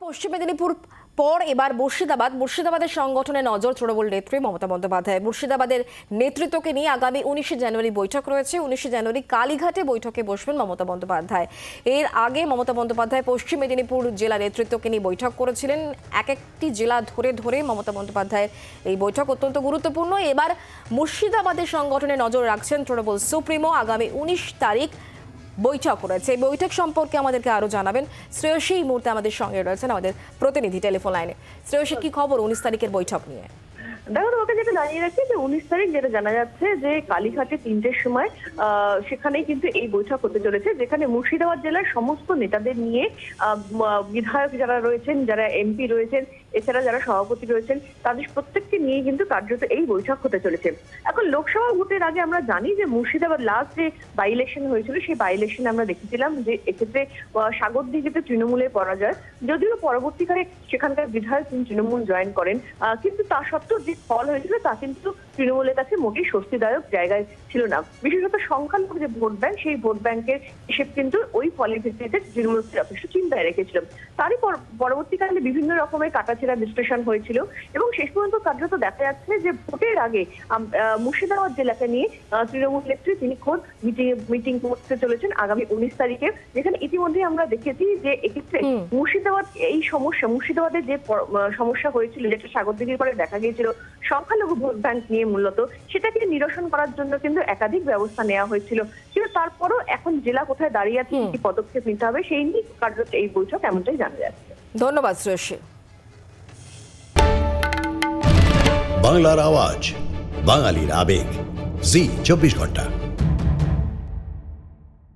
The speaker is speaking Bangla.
পশ্চিম মেদিনীপুর পর এবার মুর্শিদাবাদ। মুর্শিদাবাদের সংগঠনে নজর তৃণমূল নেত্রী মমতা বন্দ্যোপাধ্যায়। মুর্শিদাবাদের নেতৃত্বকে নিয়ে আগামী উনিশে জানুয়ারি বৈঠক রয়েছে। উনিশে জানুয়ারি কালীঘাটে বৈঠকে বসবেন মমতা বন্দ্যোপাধ্যায়। এর আগে মমতা বন্দ্যোপাধ্যায় পশ্চিম মেদিনীপুর জেলা নেতৃত্বকে নিয়ে বৈঠক করেছিলেন। এক একটি জেলা ধরে ধরে মমতা বন্দ্যোপাধ্যায়ের এই বৈঠক অত্যন্ত গুরুত্বপূর্ণ। এবার মুর্শিদাবাদের সংগঠনে নজর রাখছেন তৃণমূল সুপ্রিমো। আগামী উনিশ তারিখ বৈঠক রয়েছে। এই বৈঠক সম্পর্কে আমাদেরকে আরও জানাবেন শ্রেয়সী। এই মুহূর্তে আমাদের সঙ্গে রয়েছেন আমাদের প্রতিনিধি টেলিফোন লাইনে। শ্রেয়সী, কি খবর? উনিশ তারিখের বৈঠক নিয়ে। দেখো তোমাকে যেটা জানিয়ে রাখি যে উনিশ তারিখ যেটা জানা যাচ্ছে যে কালীঘাটে তিনটের সময় সেখানেই কিন্তু এই বৈঠক হতে চলেছে যেখানে মুর্শিদাবাদ জেলার সমস্ত নেতাদের নিয়ে বিধায়ক যারা রয়েছেন যারা এমপি রয়েছেন এছাড়া যারা সভাপতি রয়েছেন তাদের প্রত্যেককে নিয়ে কিন্তু কার্যত এই বৈঠক হতে চলেছে। এখন লোকসভা ভোটের আগে আমরা জানি যে মুর্শিদাবাদ লাস্ট যে বাই ইলেকশন হয়েছিল সেই বাই ইলেকশনে আমরা দেখেছিলাম যে এক্ষেত্রে আহ, সাগরদিঘিতে তৃণমূলের পরাজয় যদিও পরবর্তীকালে সেখানকার বিধায়ক তিনি তৃণমূল জয়েন করেন কিন্তু তা সত্ত্বেও যে ফল হয়েছিল তা কিন্তু তৃণমূলের কাছে মোটেই স্বস্তিদায়ক জায়গায় ছিল না। বিশেষত সংখ্যালঘু যে ভোট ব্যাংক সেই ভোট ব্যাংকের হিসেব কিন্তু ওই ফলের ভিত্তিতে তৃণমূলকে যথেষ্ট চিন্তায় রেখেছিল। তারই পরবর্তীকালে বিভিন্ন রকমের কাটাছেড়া বিশ্লেষণ হয়েছিল এবং শেষ পর্যন্ত কার্যত দেখা যাচ্ছে যে ভোটের আগে মুর্শিদাবাদ জেলাকে নিয়ে তৃণমূল নেত্রী তিনি খোদ মিটিং মিটিং করতে চলেছেন আগামী উনিশ তারিখে। যেখানে ইতিমধ্যে আমরা দেখেছি যে এক্ষেত্রে মুর্শিদাবাদ এই সমস্যা মুর্শিদাবাদের যে সমস্যা হয়েছিল যেটা সাগরদিঘির পরে দেখা গিয়েছিল সংখ্যালঘু ভোট ব্যাংক নিয়ে মূলত সেটাকে নিরসন করার জন্য কিন্তু একাধিক ব্যবস্থা নেওয়া হয়েছিল। কিন্তু তারপরও এখন জেলা কোথায় দাঁড়িয়ে আছে কি পদক্ষেপ নিতে হবে সেই নিয়ে কার্যত এই বৈঠক এমনটাই জানা যাচ্ছে। ধন্যবাদ শ্রেয়সী বাংলার আওয়াজ বাঙালির আবেগ জি চব্বিশ ঘণ্টা।